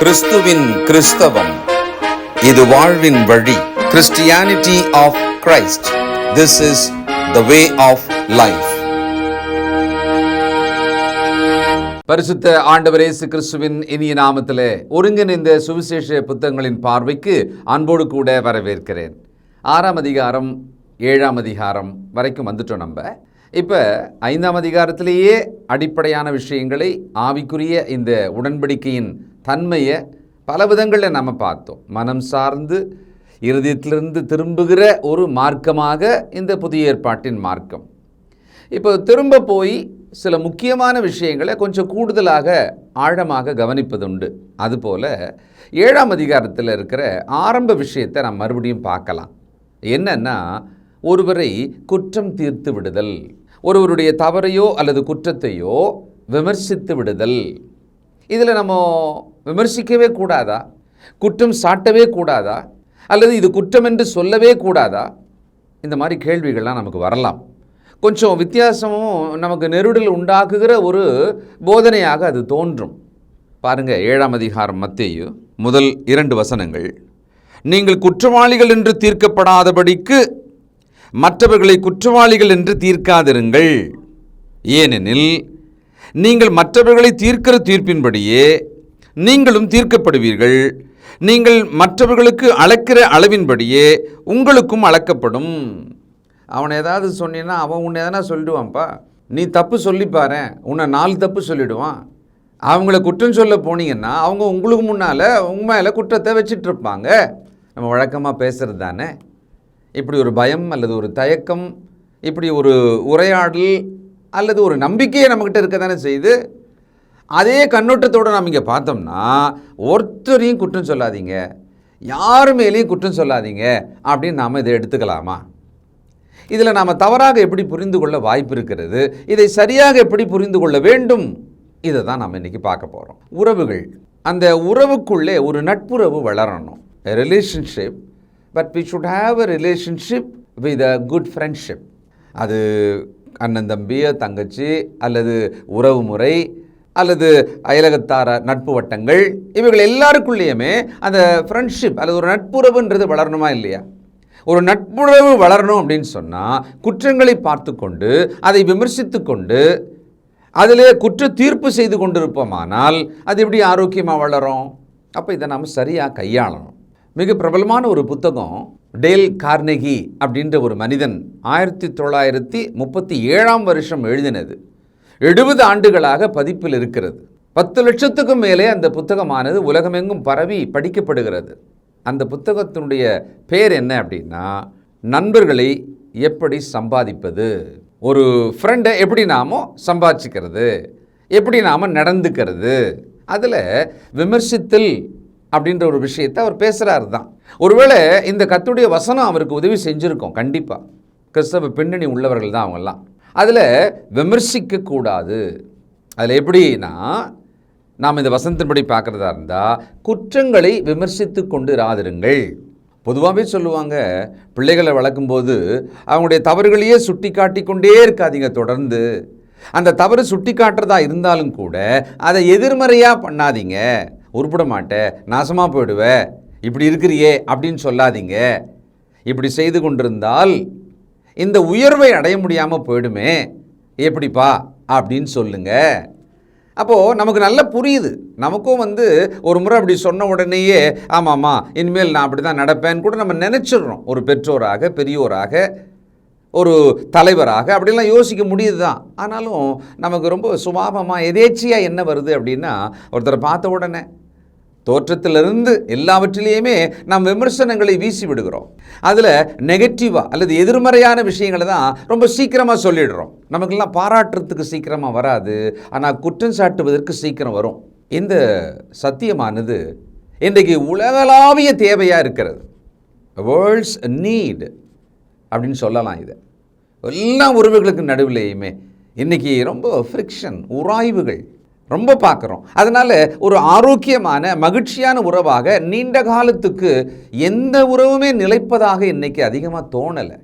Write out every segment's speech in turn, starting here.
கிறிஸ்துவின் கிறிஸ்தவம். இது வாழ்வின் வழி. Christianity of Christ this is the way of life பரிசுத்த ஆண்டவர் இயேசு கிறிஸ்துவின் இனிய நாமத்திலே ஒருங்கிணைந்த சுவிசேஷ புத்தகங்களின் பார்வைக்கு அன்போடு கூட வரவேற்கிறேன். ஆறாம் அதிகாரம் ஏழாம் அதிகாரம் வரைக்கும் வந்துட்டோம் நம்ம. இப்போ ஐந்தாம் அதிகாரத்திலேயே அடிப்படையான விஷயங்களை ஆவிக்குரிய இந்த உடன்படிக்கையின் தன்மையை பல விதங்களில் நம்ம பார்த்தோம். மனம் சார்ந்து இருதயத்திலிருந்து திரும்புகிற ஒரு மார்க்கமாக இந்த புதிய ஏற்பாட்டின் மார்க்கம். இப்போ திரும்ப போய் சில முக்கியமான விஷயங்களை கொஞ்சம் கூடுதலாக ஆழமாக கவனிப்பதுண்டு. அதுபோல் ஏழாம் அதிகாரத்தில் இருக்கிற ஆரம்ப விஷயத்தை நாம் மறுபடியும் பார்க்கலாம். என்னன்னா ஒருவரை குற்றம் தீர்த்து விடுதல் ஒருவருடைய தவறையோ அல்லது குற்றத்தையோ விமர்சித்து விடுதல். இதில் நம்ம விமர்சிக்கவே கூடாதா? குற்றம் சாட்டவே கூடாதா? அல்லது இது குற்றம் என்று சொல்லவே கூடாதா? இந்த மாதிரி கேள்விகள்லாம் நமக்கு வரலாம். கொஞ்சம் வித்தியாசமும் நமக்கு நெருடல் உண்டாக்குகிற ஒரு போதனையாக அது தோன்றும். பாருங்கள் ஏழாம் அதிகாரம் மத்தேயு முதல் இரண்டு வசனங்கள். நீங்கள் குற்றவாளிகள் என்று தீர்க்கப்படாதபடிக்கு மற்றவர்களை குற்றவாளிகள் என்று தீர்க்காதிருங்கள். ஏனெனில் நீங்கள் மற்றவர்களை தீர்க்கிற தீர்ப்பின்படியே நீங்களும் தீர்க்கப்படுவீர்கள். நீங்கள் மற்றவர்களுக்கு அளக்கிற அளவின்படியே உங்களுக்கும் அளக்கப்படும். அவனை ஏதாவது சொன்னீன்னா அவன் உன்னை எதனா சொல்லிடுவான்ப்பா. நீ தப்பு சொல்லிப்பாரு உன்னை நாலு தப்பு சொல்லிடுவான். அவங்கள குற்றம் சொல்ல போனீங்கன்னா அவங்க உங்களுக்கு முன்னால் உங்க மேலே குற்றத்தை வச்சிட்டு இருப்பாங்க நம்ம வழக்கமாக பேசுகிறது தானே. இப்படி ஒரு பயம் அல்லது ஒரு தயக்கம் இப்படி ஒரு உரையாடல் அல்லது ஒரு நம்பிக்கையை நம்மக்கிட்ட இருக்க தானே செய்யுது? அதே கண்ணோட்டத்தோடு நாம் இங்கே பார்த்தோம்னா ஒருத்தரையும் குற்றம் சொல்லாதீங்க. யார் மேலேயும் குற்றம் சொல்லாதீங்க. அப்படின்னு நாம் இதை எடுத்துக்கலாமா? இதில் நாம் தவறாக எப்படி புரிந்து கொள்ள வாய்ப்பு இருக்கிறது? இதை சரியாக எப்படி புரிந்து கொள்ள வேண்டும்? இதை தான் நம்ம இன்றைக்கி பார்க்க போகிறோம் உறவுகள். அந்த உறவுக்குள்ளே ஒரு நட்புறவு வளரணும். Relationship but we should have a relationship with a good friendship அது அண்ணன் தம்பி தங்கச்சி அல்லது உறவு முறை அல்லது அயலகத்தார நட்பு வட்டங்கள் இவைகள் எல்லாருக்குள்ளேயுமே அந்த ஃப்ரெண்ட்ஷிப் அல்லது ஒரு நட்புறவுன்றது வளரணுமா இல்லையா? ஒரு நட்புறவு வளரணும் அப்படின்னு சொன்னால் குற்றங்களை பார்த்து கொண்டு அதை விமர்சித்து கொண்டு அதிலே குற்ற தீர்ப்பு செய்து கொண்டிருப்போமானால் அது எப்படி ஆரோக்கியமாக வளரும்? அப்போ இதை நாம் சரியாக கையாளணும். மிக பிரபலமான ஒரு புத்தகம் டேல் கார்னெகி அப்படின்ற ஒரு மனிதன் ஆயிரத்தி தொள்ளாயிரத்தி முப்பத்தி ஏழாம் வருஷம் எழுதினது. எழுபது ஆண்டுகளாக பதிப்பில் இருக்கிறது. பத்து லட்சத்துக்கும் மேலே அந்த புத்தகமானது உலகமெங்கும் பரவி படிக்கப்படுகிறது. அந்த புத்தகத்தினுடைய பேர் என்ன அப்படின்னா நண்பர்களை எப்படி சம்பாதிப்பது? ஒரு ஃப்ரெண்டை எப்படி நாமோ சம்பாதிச்சுக்கிறது? எப்படி நாம் நடந்துக்கிறது? அதில் விமர்சித்தல் அப்படின்ற ஒரு விஷயத்தை அவர் பேசுகிறாரு தான் ஒருவேளை இந்த கத்துடைய வசனம் அவருக்கு உதவி செஞ்சுருக்கோம் கண்டிப்பாக கிறிஸ்தவ பின்னணி உள்ளவர்கள் தான் அவங்கெல்லாம். அதில் விமர்சிக்கக்கூடாது அதில் எப்படின்னா நாம் இந்த வசனத்தின்படி பார்க்குறதா இருந்தால் குற்றங்களை விமர்சித்து கொண்டு ராதிருங்கள் பொதுவாகவே சொல்லுவாங்க பிள்ளைகளை வளர்க்கும்போது அவங்களுடைய தவறுகளையே சுட்டி காட்டி கொண்டே இருக்காதீங்க தொடர்ந்து. அந்த தவறு சுட்டி காட்டுறதா இருந்தாலும் கூட அதை எதிர்மறையாக பண்ணாதீங்க. உருப்பிட மாட்டேன் நாசமாக போயிடுவேன் இப்படி இருக்கிறியே அப்படின்னு சொல்லாதீங்க. இப்படி செய்து கொண்டிருந்தால் இந்த உயர்வை அடைய முடியாமல் போயிடுமே. எப்படிப்பா? அப்படின்னு சொல்லுங்கள் அப்போது நமக்கு நல்லா புரியுது. நமக்கும் வந்து ஒரு முறை அப்படி சொன்ன உடனேயே ஆமாம்மா இனிமேல் நான் அப்படி தான் நடப்பேன்னு கூட நம்ம நினச்சிடுறோம். ஒரு பெற்றோராக பெரியோராக ஒரு தலைவராக அப்படிலாம் யோசிக்க முடியுது தான் ஆனாலும் நமக்கு ரொம்ப சுபாவமாக எதேச்சியாக என்ன வருது அப்படின்னா ஒருத்தரை பார்த்த உடனே தோற்றத்திலிருந்து எல்லாவற்றிலேயுமே நாம் விமர்சனங்களை வீசி விடுகிறோம் அதில் நெகட்டிவாக அல்லது எதிர்மறையான விஷயங்களை தான் ரொம்ப சீக்கிரமாக சொல்லிடுறோம். நமக்கெல்லாம் பாராட்டுறதுக்கு சீக்கிரமாக வராது. ஆனால் குற்றம் சாட்டுவதற்கு சீக்கிரம் வரும். இந்த சத்தியமானது இன்றைக்கு உலகளாவிய தேவையாக இருக்கிறது. வேர்ல்ட்ஸ் நீட் அப்படின்னு சொல்லலாம் இதை. எல்லா உறவுகளுக்கு நடுவிலேயுமே இன்றைக்கி ரொம்ப ஃப்ரிக்ஷன் உராய்வுகள் ரொம்ப பார்க்குறோம். அதனால் ஒரு ஆரோக்கியமான மகிழ்ச்சியான உறவாக நீண்ட காலத்துக்கு எந்த உறவுமே நிலைப்பதாக இன்றைக்கி அதிகமாக தோணலை.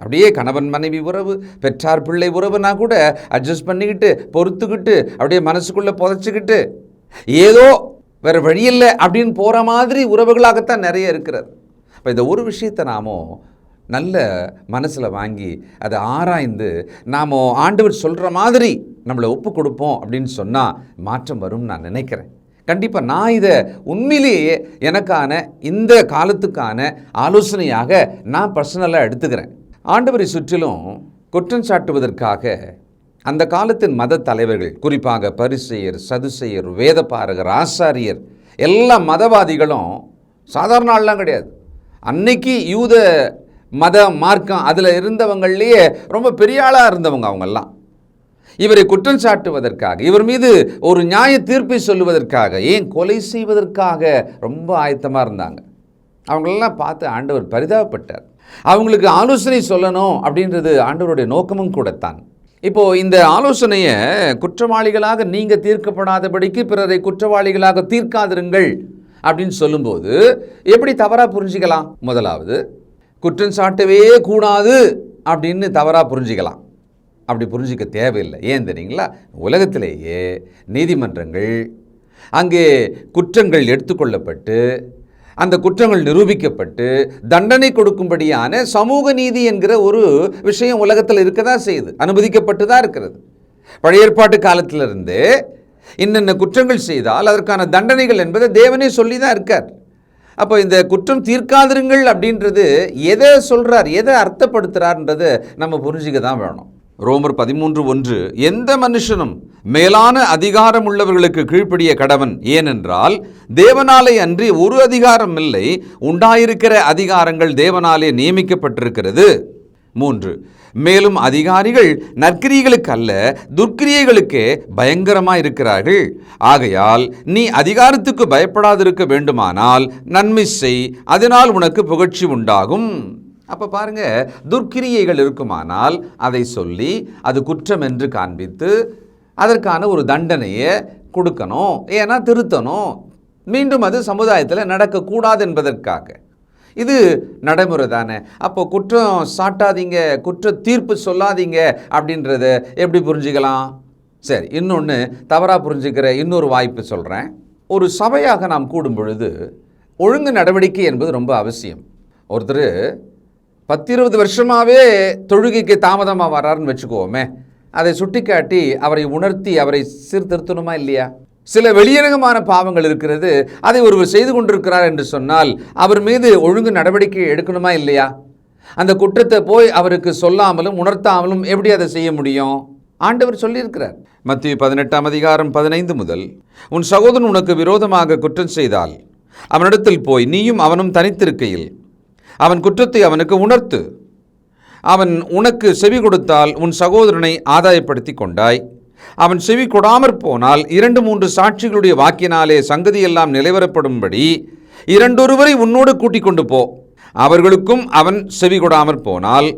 அப்படியே கணவன் மனைவி உறவு பெற்றார் பிள்ளை உறவுனா கூட அட்ஜஸ்ட் பண்ணிக்கிட்டு பொறுத்துக்கிட்டு அப்படியே மனசுக்குள்ளே புதைச்சிக்கிட்டு ஏதோ வேறு வழியில்லை அப்படின்னு போகிற மாதிரி உறவுகளாகத்தான் நிறைய இருக்கிறது. இப்போ இந்த ஒரு விஷயத்தை நாமோ நல்ல மனசில் வாங்கி அதை ஆராய்ந்து நாம் ஆண்டவர் சொல்கிற மாதிரி நம்மளை ஒப்பு கொடுப்போம் அப்படின்னு சொன்னால் மாற்றம் வரும்னு நான் நினைக்கிறேன். கண்டிப்பாக நான் இதை உண்மையிலேயே எனக்கான இந்த காலத்துக்கான ஆலோசனையாக நான் பர்சனலாக எடுத்துக்கிறேன். ஆண்டவரை சுற்றிலும் குற்றம் சாட்டுவதற்காக அந்த காலத்தின் மத தலைவர்கள் குறிப்பாக பரிசெயர் சதுசெயர் வேதபாரகர் ஆசாரியர் எல்லா மதவாதிகளும் சாதாரண ஆள்லாம் கிடையாது. அன்னைக்கு யூத மத மார்க்கம் அதில் இருந்தவங்கள்லேயே ரொம்ப பெரிய ஆளாக இருந்தவங்க அவங்கெல்லாம். இவரை குற்றம் சாட்டுவதற்காக இவர் மீது ஒரு நியாய தீர்ப்பை சொல்லுவதற்காக ஏன் கொலை செய்வதற்காக ரொம்ப ஆயத்தமாக இருந்தாங்க. அவங்களெல்லாம் பார்த்து ஆண்டவர் பரிதாபப்பட்டார். அவங்களுக்கு ஆலோசனை சொல்லணும் அப்படின்றது ஆண்டவருடைய நோக்கமும் கூடத்தான். இப்போ இந்த ஆலோசனையை குற்றவாளிகளாக நீங்கள் தீர்க்கப்படாதபடிக்கு பிறரை குற்றவாளிகளாக தீர்க்காதிருங்கள் அப்படின்னு சொல்லும்போது எப்படி தவறாக புரிஞ்சுக்கலாம்? முதலாவது குற்றம் சாட்டவே கூடாது அப்படின்னு தவறாக புரிஞ்சுக்கலாம். அப்படி புரிஞ்சிக்க தேவையில்லை. ஏன் தெரியுங்களா? உலகத்திலேயே நீதிமன்றங்கள் அங்கே குற்றங்கள் எடுத்துக்கொள்ளப்பட்டு அந்த குற்றங்கள் நிரூபிக்கப்பட்டு தண்டனை கொடுக்கும்படியான சமூக நீதி என்கிற ஒரு விஷயம் உலகத்தில் இருக்க தான் செய்யுது. அனுமதிக்கப்பட்டு தான் இருக்கிறது. பழைய ஏற்பாட்டு காலத்திலிருந்து இன்னென்ன குற்றங்கள் செய்தால் அதற்கான தண்டனைகள் என்பதை தேவனே சொல்லி தான் இருக்கார். அப்போ இந்த குற்றம் தீர்க்காதிருங்கள் அப்படின்றது எதை சொல்கிறார் எதை அர்த்தப்படுத்துகிறார்ன்றது நம்ம புரிஞ்சுக்க தான் வேணும். ரோமர் பதிமூன்று ஒன்று எந்த மனுஷனும் மேலான அதிகாரம் உள்ளவர்களுக்கு கீழ்ப்படிய கடவன் ஏனென்றால் தேவனாலே அன்றி ஒரு அதிகாரம் இல்லை உண்டாயிருக்கிற அதிகாரங்கள் தேவனாலே நியமிக்கப்பட்டிருக்கிறது. மூன்று மேலும் அதிகாரிகள் நற்கிரியைகளுக்கு அல்ல துர்க்கிரியைகளுக்கே பயங்கரமாக இருக்கிறார்கள் ஆகையால் நீ அதிகாரத்துக்கு பயப்படாதிருக்க வேண்டுமானால் நன்மை செய் அதனால் உனக்கு புகழ்ச்சி உண்டாகும். அப்போ பாருங்க துர்க்கிரியைகள் இருக்குமானால் அதை சொல்லி அது குற்றம் என்று காண்பித்து அதற்கான ஒரு தண்டனையை கொடுக்கணும் ஏன்னா திருத்தணும். மீண்டும் அது சமுதாயத்தில் நடக்கக்கூடாது என்பதற்காக. இது நடைமுறை தானே அப்போ குற்றம் சாட்டாதீங்க குற்ற தீர்ப்பு சொல்லாதீங்க அப்படின்றத எப்படி புரிஞ்சுக்கலாம்? சரி இன்னொன்று தவறாக புரிஞ்சுக்கிற இன்னொரு வாய்ப்பு சொல்கிறேன் ஒரு சபையாக நாம் கூடும் பொழுது ஒழுங்கு நடவடிக்கை என்பது ரொம்ப அவசியம். ஒருத்தர் பத்து இருபது வருஷமாகவே தொழுகைக்கு தாமதமாக வராருன்னு வச்சுக்கோமே அதை சுட்டிக்காட்டி அவரை உணர்த்தி அவரை சீர்திருத்தணுமா இல்லையா? சில வெளியரங்கமான பாவங்கள் இருக்கிறது. அதை ஒருவர் செய்து கொண்டிருக்கிறார் என்று சொன்னால் அவர் மீது ஒழுங்கு நடவடிக்கை எடுக்கணுமா இல்லையா? அந்த குற்றத்தை போய் அவருக்கு சொல்லாமலும் உணர்த்தாமலும் எப்படி அதை செய்ய முடியும்? ஆண்டவர் சொல்லியிருக்கிறார். மத்திய பதினெட்டாம் அதிகாரம் பதினைந்து முதல் உன் சகோதரன் உனக்கு விரோதமாக குற்றம் செய்தால் அவனிடத்தில் போய் நீயும் அவனும் தனித்திருக்கையில் அவன் குற்றத்தை அவனுக்கு உணர்த்து. அவன் உனக்கு செவி கொடுத்தால் உன் சகோதரனை ஆதாயப்படுத்தி கொண்டாய். அவன் செவி கொடாமற் போனால் இரண்டு மூன்று சாட்சிகளுடைய வாக்கினாலே சங்கதியெல்லாம் நிலைவரப்படும்படி இரண்டொருவரை உன்னோடு கூட்டிக் கொண்டு போ. அவர்களுக்கும் அவன் செவி கொடாமற் போனால்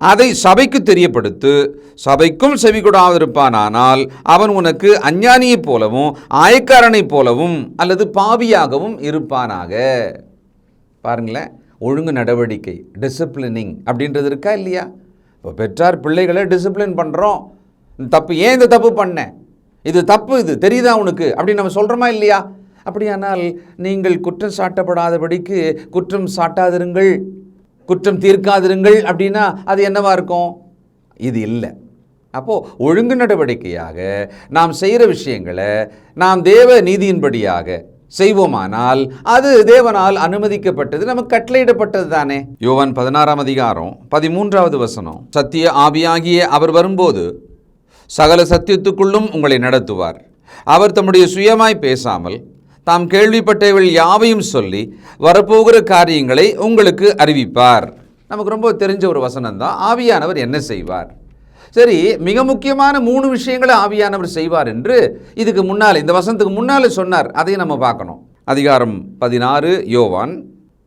அதை சபைக்கு தெரியப்படுத்து சபைக்கும் செவி கொடாதிருப்பானானால் அவன் உனக்கு அஞ்ஞானியைப் போலவும் ஆயக்காரனைப் போலவும் அல்லது பாவியாகவும் இருப்பானாக. பாருங்களேன் ஒழுங்கு நடவடிக்கை டிசிப்ளினிங் அப்படின்றது இருக்கா இல்லையா? இப்போ பெற்றார் பிள்ளைகளை டிசிப்ளின் பண்ணுறோம் தப்பு ஏன் இந்த தப்பு பண்ணேன் இது தப்பு இது தெரியுதா உனக்கு? அப்படின்னு நம்ம சொல்கிறோமா இல்லையா? அப்படியானால் நீங்கள் குற்றம் சாட்டப்படாதபடிக்கு குற்றம் சாட்டாதிருங்கள் குற்றம் தீர்க்காதிருங்கள் அப்படின்னா அது என்னவாக இருக்கும்? இது இல்லை. அப்போது ஒழுங்கு நடவடிக்கையாக நாம் செய்கிற விஷயங்களை நாம் தேவ நீதியின்படியாக செய்வோமானால் அது தேவனால் அனுமதிக்கப்பட்டது நமக்கு கட்டளையிடப்பட்டது தானே. யோவான் பதினாறாம் அதிகாரம் பதிமூன்றாவது வசனம். சத்திய ஆவியாகிய அவர் வரும்போது சகல சத்தியத்துக்குள்ளும் உங்களை நடத்துவார். அவர் தம்முடைய சுயமாய் பேசாமல் தாம் கேள்விப்பட்டவள் யாவையும் சொல்லி வரப்போகிற காரியங்களை உங்களுக்கு அறிவிப்பார். நமக்கு ரொம்ப தெரிஞ்ச ஒரு வசனம் தான் ஆவியானவர் என்ன செய்வார்? சரி மிக முக்கியமான மூணு விஷயங்களை ஆவியானவர் செய்வார் என்று இதுக்கு முன்னால் இந்த வசனத்துக்கு முன்னால் சொன்னார். அதையும் நம்ம பார்க்கணும். அதிகாரம் பதினாறு யோவான்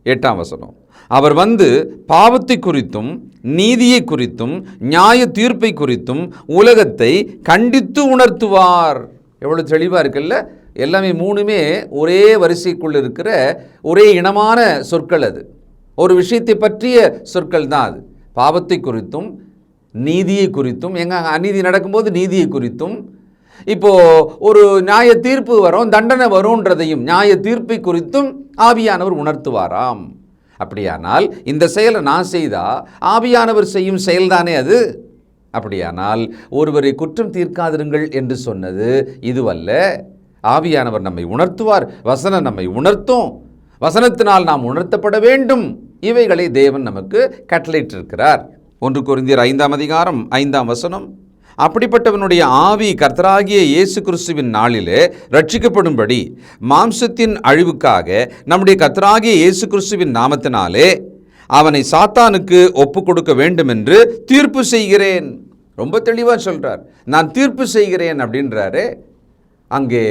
எட்டாம் வசனம். அவர் வந்து பாவத்தை குறித்தும் நீதியை குறித்தும் நியாய தீர்ப்பை குறித்தும் உலகத்தை கண்டித்து உணர்த்துவார். எவ்வளோ தெளிவாக இருக்குல்ல? எல்லாமே மூணுமே ஒரே வரிசைக்குள் இருக்கிற ஒரே இனமான சொற்கள் அது. ஒரு விஷயத்தை பற்றிய சொற்கள் தான் அது. பாவத்தை குறித்தும் நீதியை குறித்தும் எங்க அநீதி நடக்கும்போது நீதியை குறித்தும் இப்போ ஒரு நியாய தீர்ப்பு வரும் தண்டனை வரும்ன்றதையும் நியாய தீர்ப்பை குறித்தும் ஆவியானவர் உணர்த்துவாராம். அப்படியானால் இந்த செயலை நான் செய்தா? ஆவியானவர் செய்யும் செயல்தானே அது? அப்படியானால் ஒருவரை குற்றம் தீர்க்காதிருங்கள் என்று சொன்னது இதுவல்ல. ஆவியானவர் நம்மை உணர்த்துவார் வசனம் நம்மை உணர்த்தும். வசனத்தினால் நாம் உணர்த்தப்பட வேண்டும். இவைகளை தேவன் நமக்கு கட்டளையிட்டிருக்கிறார். ஒன்று குறிந்தியர் ஐந்தாம் அதிகாரம் ஐந்தாம் வசனம். அப்படிப்பட்டவனுடைய ஆவி கர்த்தராகிய இயேசு கிறிஸ்துவின் நாளிலே ரட்சிக்கப்படும்படி மாம்சத்தின் அழிவுக்காக நம்முடைய கர்த்தராகிய இயேசு கிறிஸ்துவின் நாமத்தினாலே அவனை சாத்தானுக்கு ஒப்பு கொடுக்க வேண்டும் என்று தீர்ப்பு செய்கிறேன். ரொம்ப தெளிவாக சொல்கிறார் நான் தீர்ப்பு செய்கிறேன் அப்படின்றாரு. அங்கே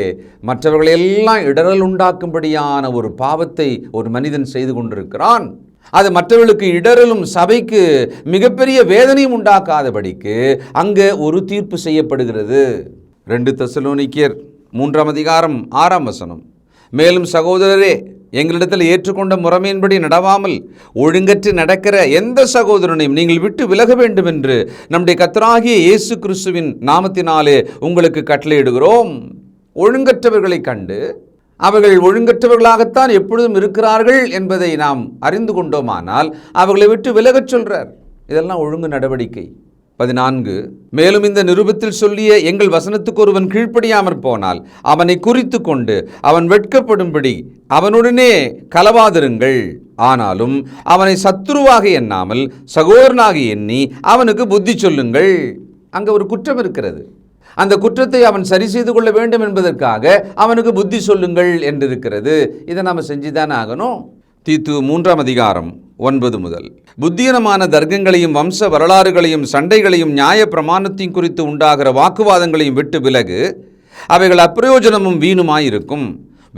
மற்றவர்களையெல்லாம் இடரல் உண்டாக்கும்படியான ஒரு பாவத்தை ஒரு மனிதன் செய்து கொண்டிருக்கிறான். அது மற்றவர்களுக்கு இடரலும் சபைக்கு மிகப்பெரிய வேதனையும் உண்டாக்காதபடிக்கு அங்கே ஒரு தீர்ப்பு செய்யப்படுகிறது. ரெண்டு தசலோனிக்கியர் மூன்றாம் அதிகாரம் ஆறாம் வசனம். மேலும் சகோதரரே எங்களிடத்தில் ஏற்றுக்கொண்ட முறைமையின்படி நடவாமல் ஒழுங்கற்று நடக்கிற எந்த சகோதரனையும் நீங்கள் விட்டு விலக வேண்டும் என்று நம்முடைய கத்தராகிய இயேசு கிறிஸ்துவின் நாமத்தினாலே உங்களுக்கு கட்டளையிடுகிறோம். ஒழுங்கற்றவர்களைக் கண்டு அவர்கள் ஒழுங்கற்றவர்களாகத்தான் எப்பொழுதும் இருக்கிறார்கள் என்பதை நாம் அறிந்து கொண்டோமானால் அவர்களை விட்டு விலகச் சொல்றார். இதெல்லாம் ஒழுங்கு நடவடிக்கை. பதினான்கு மேலும் இந்த நிருபத்தில் சொல்லிய எங்கள் வசனத்துக்கு ஒருவன் கீழ்ப்படியாமற் போனால் அவனை குறித்து கொண்டு அவன் வெட்கப்படும்படி அவனுடனே கலவாதிருங்கள் ஆனாலும் அவனை சத்துருவாக எண்ணாமல் சகோதரனாக எண்ணி அவனுக்கு புத்தி சொல்லுங்கள். அங்கே ஒரு குற்றம் இருக்கிறது. அந்த குற்றத்தை அவன் சரி செய்து கொள்ள வேண்டும் என்பதற்காக அவனுக்கு புத்தி சொல்லுங்கள் என்றிருக்கிறது. இதை நாம் செஞ்சுதான் ஆகணும்? தீத்து மூன்றாம் அதிகாரம் ஒன்பது முதல். புத்தியனமான தர்க்கங்களையும் வம்ச வரலாறுகளையும் சண்டைகளையும் நியாய பிரமாணத்தையும் குறித்து உண்டாகிற வாக்குவாதங்களையும் விட்டு விலகு அவைகள் அப்பிரயோஜனமும் வீணுமாயிருக்கும்.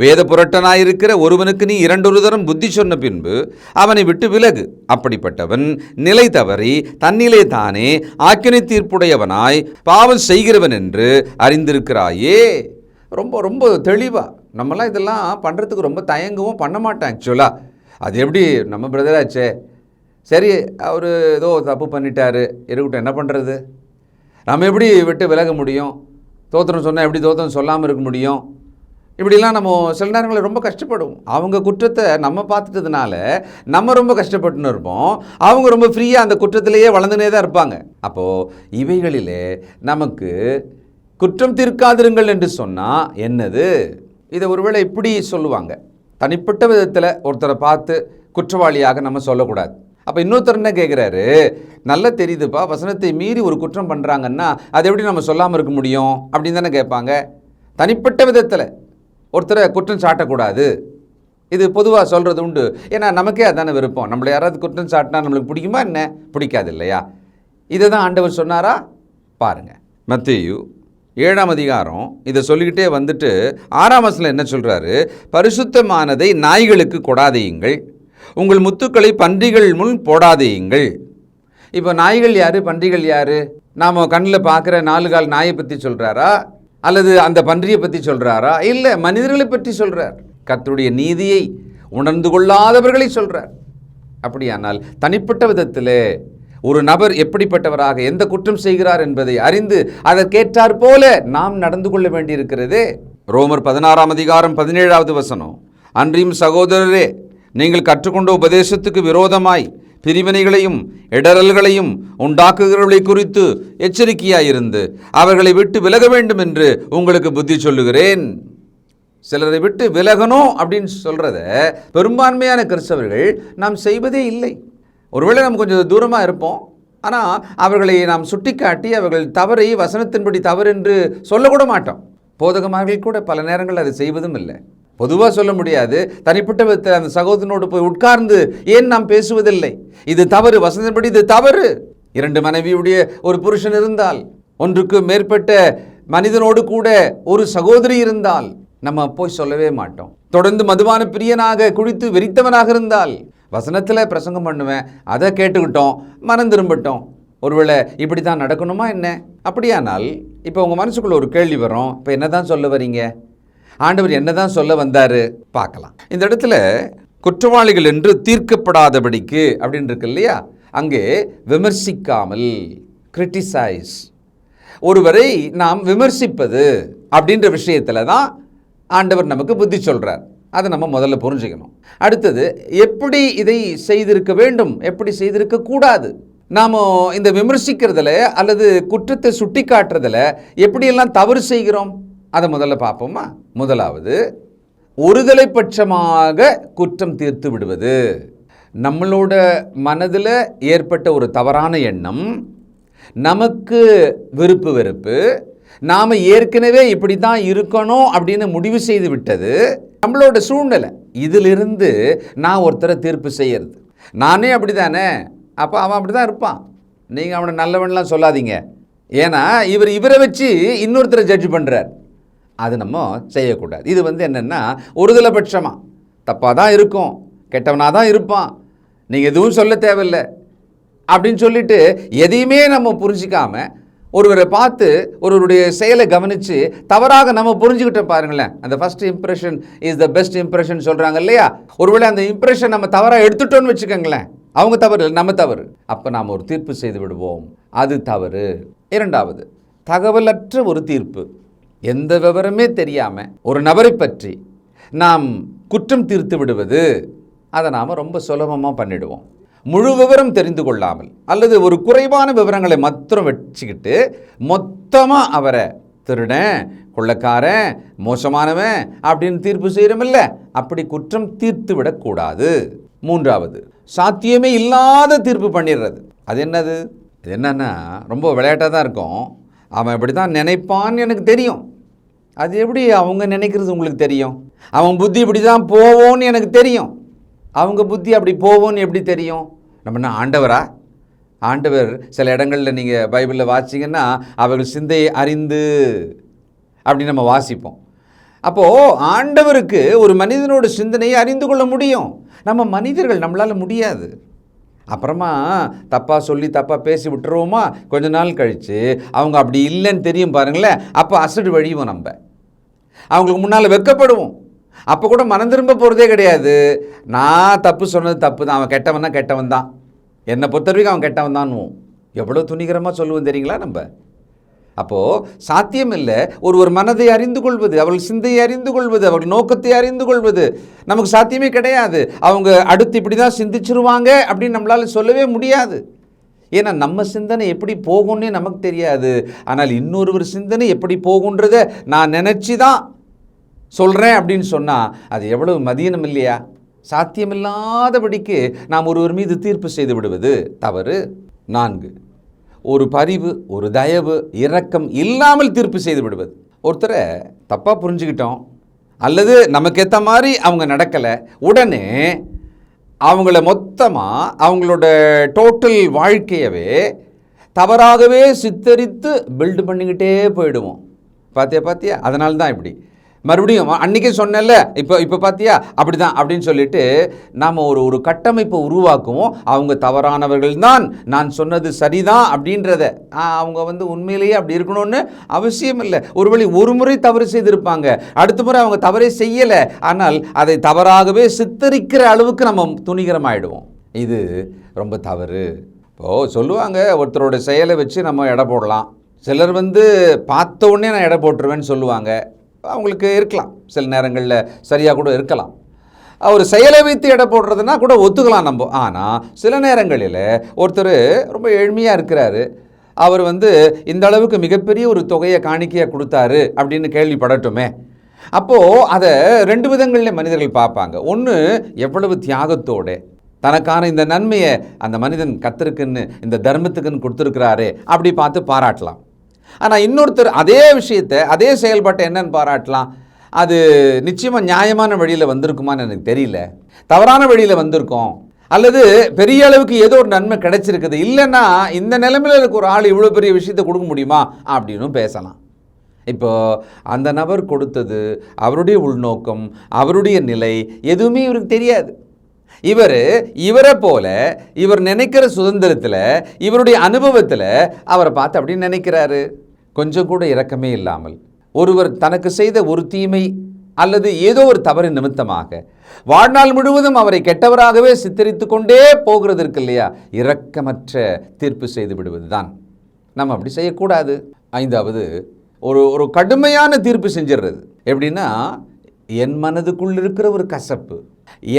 வேத புரட்டனாயிருக்கிற ஒருவனுக்கு நீ இரண்டொரு தரம் புத்தி சொன்ன பின்பு அவனை விட்டு விலகு. அப்படிப்பட்டவன் நிலை தவறி தன்னிலே தானே ஆக்கினை தீர்ப்புடையவனாய் பாவம் செய்கிறவன் என்று அறிந்திருக்கிறாயே. ரொம்ப ரொம்ப தெளிவாக நம்மலாம் இதெல்லாம் பண்ணுறதுக்கு ரொம்ப தயங்கவும் பண்ண மாட்டேன் ஆக்சுவலாக அது எப்படி நம்ம பிரதராச்சே சரி அவர் ஏதோ தப்பு பண்ணிட்டாரு. இருக்கட்டும் என்ன பண்ணுறது நம்ம எப்படி விட்டு விலக முடியும்? தோத்திரம் சொன்னால் எப்படி தோத்திரம் சொல்லாமல் இருக்க முடியும்? இப்படிலாம் நம்ம சில நேரங்களில் ரொம்ப கஷ்டப்படுவோம். அவங்க குற்றத்தை நம்ம பார்த்துட்டதுனால நம்ம ரொம்ப கஷ்டப்பட்டுன்னு இருப்போம். அவங்க ரொம்ப ஃப்ரீயாக அந்த குற்றத்திலேயே வளர்ந்துனே தான் இருப்பாங்க. அப்போது இவைகளிலே நமக்கு குற்றம் தீர்க்காதிருங்கள் என்று சொன்னால் என்னது? இதை ஒருவேளை இப்படி சொல்லுவாங்க. தனிப்பட்ட விதத்தில் ஒருத்தரை பார்த்து குற்றவாளியாக நம்ம சொல்லக்கூடாது. அப்போ இன்னொருத்தர் என்ன கேட்குறாரு நல்லா தெரியுதுப்பா வசனத்தை மீறி ஒரு குற்றம் பண்ணுறாங்கன்னா அது எப்படி நம்ம சொல்லாமல் இருக்க முடியும்? அப்படின்னு தானே கேட்பாங்க. தனிப்பட்ட விதத்தில். ஒருத்தரை குற்றம் சாட்டக்கூடாது. இது பொதுவாக சொல்கிறது உண்டு. ஏன்னா நமக்கே அதான விருப்பம். நம்மளை யாராவது குற்றம் சாட்டினா நம்மளுக்கு பிடிக்குமா என்ன? பிடிக்காது இல்லையா? இதை தான் ஆண்டவர் சொன்னாரா? பாருங்கள் மத்தேயு ஏழாம் அதிகாரம் இதை சொல்லிக்கிட்டே வந்துட்டு ஆறாம் வசனம் என்ன சொல்கிறாரு பரிசுத்தமானதை நாய்களுக்கு கொடாதேயுங்கள். உங்கள் முத்துக்களை பன்றிகள் முன் போடாதேயுங்கள். இப்போ நாய்கள் யார்? பன்றிகள் யார்? நாம் கண்ணில் பார்க்குற நாலு கால் நாயை பற்றி சொல்கிறாரா அல்லது அந்த பன்றியை பற்றி சொல்கிறாரா இல்லை மனிதர்களை பற்றி சொல்கிறார் கத்தருடைய நீதியை உணர்ந்து கொள்ளாதவர்களை சொல்கிறார் அப்படியானால் தனிப்பட்ட விதத்தில் ஒரு நபர் எப்படிப்பட்டவராக எந்த குற்றம் செய்கிறார் என்பதை அறிந்து அதற்கேற்றாற் போல நாம் நடந்து கொள்ள வேண்டியிருக்கிறது. ரோமர் பதினாறாம் அதிகாரம் பதினேழாவது வசனம். அன்றியும் சகோதரரே நீங்கள் கற்றுக்கொண்ட உபதேசத்துக்கு விரோதமாய் பிரிவினைகளையும் இடரல்களையும் உண்டாக்குகிறவர்களை குறித்து எச்சரிக்கையாயிருந்து அவர்களை விட்டு விலக வேண்டும் என்று உங்களுக்கு புத்தி சொல்லுகிறேன். சிலரை விட்டு விலகணும் அப்படின்னு சொல்கிறத பெரும்பான்மையான கிறிஸ்தவர்கள் நாம் செய்வதே இல்லை. ஒருவேளை நம்ம கொஞ்சம் தூரமாக இருப்போம். ஆனால் அவர்களை நாம் சுட்டிக்காட்டி அவர்கள் தவறை வசனத்தின்படி தவறு என்று சொல்லக்கூட மாட்டோம். போதகமார்கள் கூட பல நேரங்கள் அதை செய்வதும் இல்லை. பொதுவாக சொல்ல முடியாது. தனிப்பட்ட விதத்தில் அந்த சகோதரனோடு போய் உட்கார்ந்து ஏன் நாம் பேசுவதில்லை? இது தவறு வசனத்தின்படி இது தவறு. இரண்டு மனைவியுடைய ஒரு புருஷன் இருந்தால் ஒன்றுக்கு மேற்பட்ட மனிதனோடு கூட ஒரு சகோதரி இருந்தால் நம்ம போய் சொல்லவே மாட்டோம். தொடர்ந்து மதுவான பிரியனாக குடித்து வெறித்தவனாக இருந்தால் வசனத்தில் பிரசங்கம் பண்ணுவேன் அதை கேட்டுக்கிட்டோம் மனம் திரும்பட்டோம். ஒருவேளை இப்படி தான் நடக்கணுமா என்ன? அப்படியானால் இப்போ உங்கள் மனசுக்குள்ளே ஒரு கேள்வி வரும். இப்போ என்ன தான் சொல்ல வரீங்க? ஆண்டவர் என்னதான் சொல்ல வந்தார்? பார்க்கலாம். இந்த இடத்துல குற்றவாளிகள் என்று தீர்க்கப்படாதபடிக்கு அப்படின்னு இருக்கு இல்லையா? அங்கே விமர்சிக்காமல் கிரிட்டிசைஸ் ஒருவரை நாம் விமர்சிப்பது அப்படின்ற விஷயத்தில் தான் ஆண்டவர் நமக்கு புத்தி சொல்கிறார் அதை நம்ம முதல்ல புரிஞ்சுக்கணும். அடுத்தது எப்படி இதை செய்திருக்க வேண்டும்? எப்படி செய்திருக்க கூடாது? நாம் இந்த விமர்சிக்கிறதுல அல்லது குற்றத்தை சுட்டி காட்டுறதில் எப்படியெல்லாம் தவறு செய்கிறோம்? அதை முதல்ல பார்ப்போமா? முதலாவது ஒருதலை பட்சமாக குற்றம் தீர்த்து விடுவது. நம்மளோட மனதில் ஏற்பட்ட ஒரு தவறான எண்ணம் நமக்கு விருப்பு வெறுப்பு நாம் ஏற்கனவே இப்படி தான் இருக்கணும் அப்படின்னு முடிவு செய்து விட்டது. நம்மளோட சூழ்நிலை இதிலிருந்து நான் ஒருத்தரை தீர்ப்பு செய்யறது. நானே அப்படி தானே அப்போ அவன் அப்படி தான் இருப்பான். நீங்கள் அவனை நல்லவன்லாம் சொல்லாதீங்க. ஏன்னா இவர் இவரை வச்சு இன்னொருத்தரை ஜட்ஜ் பண்ணுறார் அது நம்ம செய்யக்கூடாது. இது வந்து என்னென்னா ஒருதலை பட்சமாக தப்பாக தான் இருக்கும். கெட்டவனாக தான் இருப்பான். நீங்கள் எதுவும் சொல்ல தேவையில்லை. அப்படின்னு சொல்லிட்டு எதையுமே நம்ம புரிஞ்சிக்காமல் ஒருவரை பார்த்து ஒருவருடைய செயலை கவனித்து தவறாக நம்ம புரிஞ்சுக்கிட்டோம் பாருங்களேன். அந்த first impression is the best impression சொல்கிறாங்க இல்லையா? ஒருவேளை அந்த இம்ப்ரெஷன் நம்ம தவறாக எடுத்துட்டோன்னு வச்சுக்கோங்களேன். அவங்க தவறு இல்லை நம்ம தவறு. அப்போ நாம் ஒரு தீர்ப்பு செய்து விடுவோம். அது தவறு. இரண்டாவது தகவலற்ற ஒரு தீர்ப்பு. எந்த விவரமே தெரியாமல் ஒரு நபரை பற்றி நாம் குற்றம் தீர்த்து விடுவது அதை நாம் ரொம்ப சுலபமாக பண்ணிடுவோம். முழு விவரம் தெரிந்து கொள்ளாமல் அல்லது ஒரு குறைவான விவரங்களை மாத்திரம் வச்சுக்கிட்டு மொத்தமாக அவரை திருடன் கொள்ளக்காரன் மோசமானவன் அப்படின்னு தீர்ப்பு செய்கிறோமில்ல அப்படி குற்றம் தீர்த்து விடக்கூடாது. மூன்றாவது சாத்தியமே இல்லாத தீர்ப்பு பண்ணிடுறது. அது என்னது? இது என்னன்னா ரொம்ப விளையாட்டாக தான் இருக்கும். அவன் இப்படி தான் நினைப்பான்னு எனக்கு தெரியும். அது எப்படி அவங்க நினைக்கிறது உங்களுக்கு தெரியும்? அவன் புத்தி இப்படி தான் போவோன்னு எனக்கு தெரியும். அவங்க புத்தி அப்படி போவோன்னு எப்படி தெரியும்? நம்ம என்ன ஆண்டவரா? ஆண்டவர் சில இடங்களில் நீங்கள் பைபிளில் வாசிங்கன்னா அவர்கள் சிந்தையை அறிந்து அப்படின்னு நம்ம வாசிப்போம். அப்போது ஆண்டவருக்கு ஒரு மனிதனோட சிந்தனையை அறிந்து கொள்ள முடியும். நம்ம மனிதர்கள் நம்மளால் முடியாது. அப்புறமா தப்பாக சொல்லி தப்பாக பேசி விட்டுருவோமா? கொஞ்ச நாள் கழித்து அவங்க அப்படி இல்லைன்னு தெரியும் பாருங்களேன். அப்போ அசடு வழிவோம் நம்ம. அவங்களுக்கு முன்னால் வெக்கப்படுவோம் அப்போ கூட மனம் திரும்ப போகிறதே கிடையாது. நான் தப்பு சொன்னது தப்பு தான். அவன் கெட்டவன் தான் கெட்டவன் தான். என்னை பொறுத்த வரைக்கும் அவன் கெட்டவன் தான்வோம் எவ்வளோ துணிகரமாக சொல்லுவோம் தெரியுங்களா நம்ம? அப்போது சாத்தியம் இல்லை. ஒரு ஒரு மனதை அறிந்து கொள்வது அவள் சிந்தையை அறிந்து கொள்வது அவள் நோக்கத்தை அறிந்து கொள்வது நமக்கு சாத்தியமே கிடையாது. அவங்க அடுத்து இப்படி தான் சிந்திச்சிருவாங்க அப்படின்னு நம்மளால் சொல்லவே முடியாது. ஏன்னா நம்ம சிந்தனை எப்படி போகும்னே நமக்கு தெரியாது. ஆனால் இன்னொருவர் சிந்தனை எப்படி போகுன்றத நான் நினச்சி தான் சொல்கிறேன் அப்படின்னு சொன்னால் அது எவ்வளவு மதியனம் இல்லையா? சாத்தியமில்லாதபடிக்கு நாம் ஒருவர் மீது தீர்ப்பு செய்து விடுவது தவறு. நான்கு ஒரு பரிவு ஒரு தயவு இரக்கம் இல்லாமல் தீர்ப்பு செய்து விடுவது. ஒருத்தரை தப்பாக புரிஞ்சுக்கிட்டோம் அல்லது நமக்கு ஏற்ற மாதிரி அவங்க நடக்கலை உடனே அவங்கள மொத்தமாக அவங்களோட டோட்டல் வாழ்க்கையவே தவறாகவே சித்தரித்து பில்டு பண்ணிக்கிட்டே போயிடுவோம். பார்த்தியா பார்த்தியா அதனால தான் இப்படி. மறுபடியும் அன்றைக்கே சொன்னேன்ல இப்போ இப்போ பார்த்தியா அப்படி தான் அப்படின்னு சொல்லிட்டு நாம் ஒரு ஒரு கட்டமைப்பை உருவாக்குவோம். அவங்க தவறானவர்கள் தான் நான் சொன்னது சரிதான் அப்படின்றத. அவங்க வந்து உண்மையிலேயே அப்படி இருக்கணும்னு அவசியம் இல்லை. ஒருவேளை ஒரு முறை தவறு செய்திருப்பாங்க. அடுத்த முறை அவங்க தவறே செய்யலை. ஆனால் அதை தவறாகவே சித்தரிக்கிற அளவுக்கு நம்ம துணிகரமாயிடுவோம். இது ரொம்ப தவறு. இப்போது சொல்லுவாங்க ஒருத்தரோட செயலை வச்சு நம்ம எடை போடலாம். சிலர் வந்து பார்த்த உடனே நான் எடை போட்டுருவேன்னு சொல்லுவாங்க. அவங்களுக்கு இருக்கலாம். சில நேரங்களில் சரியாக கூட இருக்கலாம். அவர் செயலை வைத்து எடை போடுறதுனா கூட ஒத்துக்கலாம் நம்ம. ஆனால் சில நேரங்களில் ஒருத்தர் ரொம்ப எளிமையாக இருக்கிறாரு. அவர் வந்து இந்த அளவுக்கு மிகப்பெரிய ஒரு தொகையை காணிக்கையாக கொடுத்தாரு அப்படின்னு கேள்விப்படட்டுமே. அப்போது அதை ரெண்டு விதங்களில் மனிதர்கள் பார்ப்பாங்க. ஒன்று எவ்வளவு தியாகத்தோடு தனக்கான இந்த நன்மையை அந்த மனிதன் கத்திருக்குன்னு இந்த தர்மத்துக்குன்னு கொடுத்துருக்கிறாரே அப்படி பார்த்து பாராட்டலாம். ஆனால் இன்னொருத்தர் அதே விஷயத்தை அதே செயல்பாட்டை என்னன்னு பாராட்டலாம். அது நிச்சயமாக நியாயமான வழியில் வந்திருக்குமான்னு எனக்கு தெரியல. தவறான வழியில் வந்திருக்கோம். அல்லது பெரிய அளவுக்கு ஏதோ ஒரு நன்மை கிடைச்சிருக்குது. இல்லைன்னா இந்த நிலைமையில் இருக்க ஒரு ஆள் இவ்வளோ பெரிய விஷயத்தை கொடுக்க முடியுமா? அப்படின்னும் பேசலாம். இப்போ அந்த நபர் கொடுத்தது அவருடைய உள்நோக்கம் அவருடைய நிலை எதுவுமே இவருக்கு தெரியாது. இவர் இவரை போல இவர் நினைக்கிற சுதந்திரத்தில் இவருடைய அனுபவத்தில் அவரை பார்த்து அப்படின்னு நினைக்கிறாரு. கொஞ்சம் கூட இரக்கமே இல்லாமல். ஒருவர் தனக்கு செய்த ஒரு தீமை அல்லது ஏதோ ஒரு தவறு நிமித்தமாக வாழ்நாள் முழுவதும் அவரை கெட்டவராகவே சித்தரித்து கொண்டே போகிறதற்கு இல்லையா? இரக்கமற்ற தீர்ப்பு செய்து விடுவது தான் நம்ம அப்படி செய்யக்கூடாது. ஐந்தாவது ஒரு ஒரு கடுமையான தீர்ப்பு செஞ்சிடுறது எப்படின்னா என் மனதுக்குள் இருக்கிற ஒரு கசப்பு.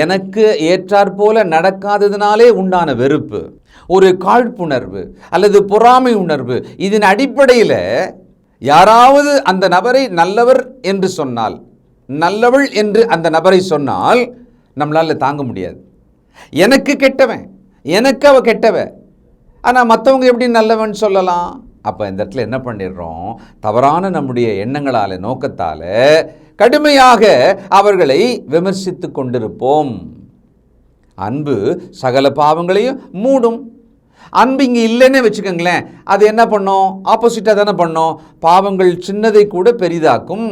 எனக்கு ஏற்றாற்போல நடக்காததுனாலே நடக்காததினாலே உண்டான வெறுப்பு ஒரு காழ்ப்புணர்வு அல்லது பொறாமை உணர்வு. இதன் அடிப்படையில் யாராவது அந்த நபரை நல்லவர் என்று சொன்னால் நல்லவள் என்று அந்த நபரை சொன்னால் நம்மளால் தாங்க முடியாது. எனக்கு கெட்டவன் எனக்கு அவ கெட்டவ ஆனால் மற்றவங்க எப்படி நல்லவன் சொல்லலாம்? அப்போ இந்த இடத்துல என்ன பண்ணிடுறோம்? தவறான நம்முடைய எண்ணங்களால் நோக்கத்தால் கடுமையாக அவர்களை விமர்சித்து கொண்டிருப்போம். அன்பு சகல பாவங்களையும் மூடும். அன்பு இங்கே இல்லைன்னு வச்சுக்கோங்களேன். அது என்ன பண்ணோம்? ஆப்போசிட்டாக தானே பண்ணோம். பாவங்கள் சின்னதை கூட பெரிதாக்கும்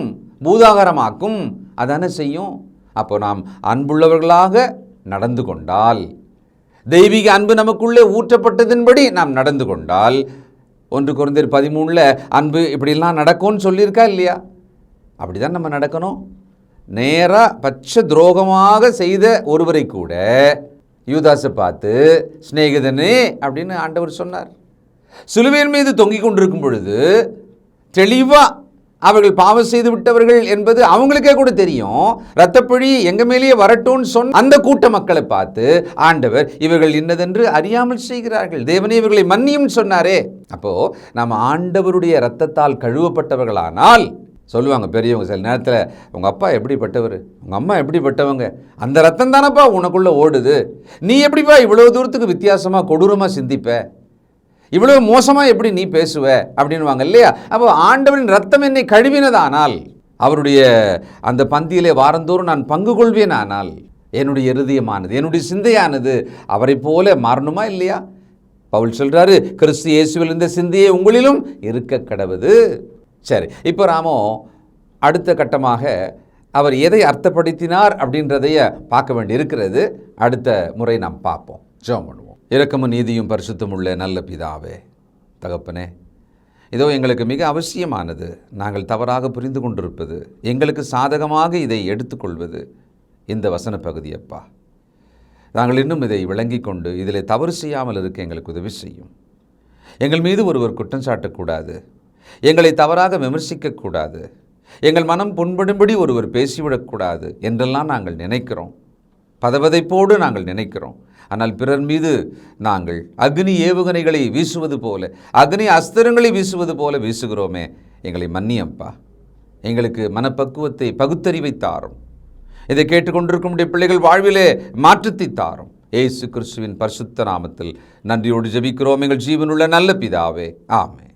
பூதாகரமாக்கும். அதானே செய்யும்? அப்போ நாம் அன்புள்ளவர்களாக நடந்து கொண்டால் தெய்வீக அன்பு நமக்குள்ளே ஊற்றப்பட்டதின்படி நாம் நடந்து கொண்டால் ஒன்று குறைந்தர் பதிமூணில் அன்பு இப்படிலாம் நடக்கும்னு சொல்லியிருக்கா இல்லையா? அப்படி தான் நம்ம நடக்கணும். நேராக பச்சை துரோகமாக செய்த ஒருவரை கூட யூதாஸை பார்த்து சிநேகிதனே அப்படின்னு ஆண்டவர் சொன்னார். சிலுவையின் மீது தொங்கிக் கொண்டிருக்கும் பொழுது தெளிவாக அவர்கள் பாவம் செய்து விட்டவர்கள் என்பது அவங்களுக்கே கூட தெரியும். ரத்தப்பழி எங்க மேலேயே வரட்டும்னு சொன்ன அந்த கூட்ட மக்களை பார்த்து ஆண்டவர் இவர்கள் இன்னதென்று அறியாமல் செய்கிறார்கள். தேவனே இவர்களை மன்னியும் சொன்னாரே. அப்போ நம்ம ஆண்டவருடைய ரத்தத்தால் கழுவப்பட்டவர்களானால் சொல்லுவாங்க பெரியவங்க சில நேரத்தில் உங்கள் அப்பா எப்படிப்பட்டவர்? உங்கள் அம்மா எப்படிப்பட்டவங்க? அந்த ரத்தம் தானப்பா உனக்குள்ளே ஓடுது? நீ எப்படிப்பா இவ்வளோ தூரத்துக்கு வித்தியாசமாக கொடூரமாக சிந்திப்ப? இவ்வளவு மோசமாக எப்படி நீ பேசுவ? அப்படின்வாங்க இல்லையா? அப்போ ஆண்டவனின் ரத்தம் என்னை கழுவினதானால் அவருடைய அந்த பந்தியிலே வாரந்தோறும் நான் பங்கு கொள்வேன் ஆனால் என்னுடைய இருதயமானது என்னுடைய சிந்தையானது அவரை போல மாறணுமா இல்லையா? பவுல் சொல்கிறாரு கிறிஸ்து இயேசுவில் இருந்த சிந்தையே உங்களிலும் இருக்க கடவுது. சரி இப்போ ராமோ அடுத்த கட்டமாக அவர் எதை அர்த்தப்படுத்தினார் அப்படின்றதைய பார்க்க வேண்டி இருக்கிறது அடுத்த முறை நாம் பார்ப்போம். ஜெபம் பண்ணுவோம். இறக்கமும் நீதியும் பரிசுத்தம் உள்ள நல்ல பிதாவே தகப்பனே இதோ எங்களுக்கு மிக அவசியமானது. நாங்கள் தவறாக புரிந்து கொண்டிருப்பது எங்களுக்கு சாதகமாக இதை எடுத்துக்கொள்வது. இந்த வசன பகுதியப்பா நாங்கள் இன்னும் இதை விளங்கிக் கொண்டு இதில் தவறு செய்யாமல் இருக்க எங்களுக்கு உதவி செய்யும். எங்கள் மீது ஒருவர் குற்றம் சாட்டக்கூடாது எங்களை தவறாக விமர்சிக்கக்கூடாது. எங்கள் மனம் புண்படும்படி ஒருவர் பேசிவிடக்கூடாது என்றெல்லாம் நாங்கள் நினைக்கிறோம். பதவதைப்போடு நாங்கள் நினைக்கிறோம். ஆனால் பிறர் மீது நாங்கள் அக்னி ஏவுகணைகளை வீசுவது போல அக்னி அஸ்திரங்களை வீசுவது போல வீசுகிறோமே. எங்களை மன்னியப்பா. எங்களுக்கு மனப்பக்குவத்தை பகுத்தறிவை தாரும். இதை கேட்டுக்கொண்டிருக்கும் பிள்ளைகள் வாழ்விலே மாற்றத்தை தாரும். ஏசு கிறிஸ்துவின் பரிசுத்த நாமத்தில் நன்றியோடு ஜெபிக்கிறோம். எங்கள் ஜீவனுள்ள நல்ல பிதாவே. ஆமே